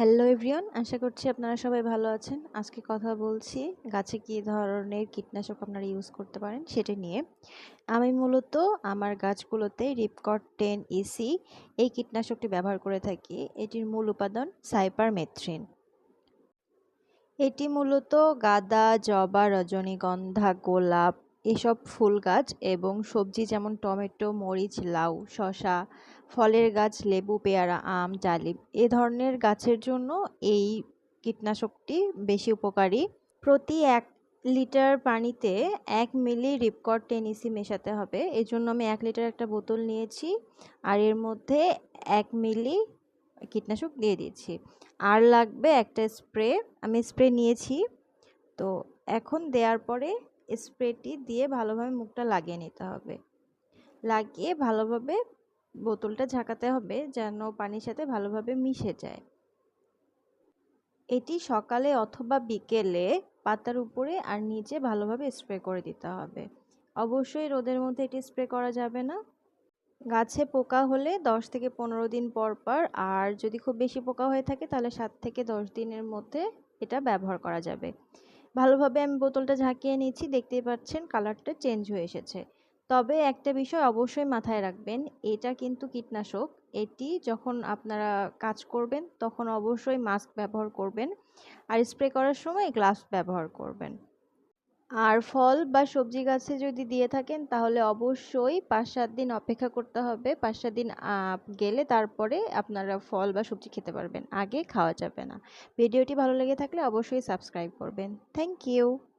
Hello everyone আশা করছি আপনারা সবাই ভালো আছেন। আজকে কথা বলছি গাছে কী ধরনের কীটনাশক আপনারা ইউজ করতে পারেন সেটা নিয়ে। আমি মূলত আমার গাছগুলোতে রিপকট টেন ইসি এই কীটনাশকটি ব্যবহার করে থাকি। এটির মূল উপাদান সাইপার মেথ্রিন এটি মূলত গাঁদা, জবা, রজনীগন্ধা, গোলাপ এসব ফুল গাছ এবং সবজি যেমন টমেটো, মরিচ, লাউ শশা ফলের গাছ, লেবু, পেয়ারা, আম, ডালিম, এ ধরনের গাছের জন্য এই কীটনাশকটি বেশি উপকারী। প্রতি এক লিটার পানিতে এক মিলি রিপকট টেনিসি মেশাতে হবে। এই জন্য আমি এক লিটার একটা বোতল নিয়েছি আর এর মধ্যে এক মিলি কীটনাশক দিয়ে দিয়েছি। আর লাগবে একটা স্প্রে, আমি স্প্রে নিয়েছি। তো এখন দেওয়ার পরে স্প্রেটি দিয়ে ভালোভাবে মুখটা লাগিয়ে নিতে হবে। লাগিয়ে ভালোভাবে বোতলটা ঝাঁকাতে হবে যেন পানির সাথে ভালোভাবে মিশে যায়। এটি সকালে অথবা বিকেলে পাতার উপরে আর নিচে ভালোভাবে স্প্রে করে দিতে হবে। অবশ্যই রোদের মধ্যে এটি স্প্রে করা যাবে না। গাছে পোকা হলে দশ থেকে পনেরো দিন পর পর আর যদি খুব বেশি পোকা হয়ে থাকে তাহলে সাত থেকে দশ দিনের মধ্যে এটা ব্যবহার করা যাবে। ভালোভাবে আমি বোতলটা ঝাঁকিয়ে নিয়েছি, দেখতেই পাচ্ছেন কালারটা চেঞ্জ হয়ে এসেছে। তবে একটা বিষয় অবশ্যই মাথায় রাখবেন, এটা কিন্তু কীটনাশক। এটি যখন আপনারা কাজ করবেন, তখন অবশ্যই মাস্ক ব্যবহার করবেন। আর স্প্রে করার সময় গ্লাভস ব্যবহার করবেন। আর ফল বা সবজি গাছে যদি দিয়ে থাকেন, তাহলে অবশ্যই পাঁচ সাত দিন অপেক্ষা করতে হবে। পাঁচ সাত দিন গেলে তারপরে আপনারা ফল বা সবজি খেতে পারবেন। আগে খাওয়া যাবে না। ভিডিওটি ভালো লেগে থাকলে অবশ্যই সাবস্ক্রাইব করবেন। Thank you.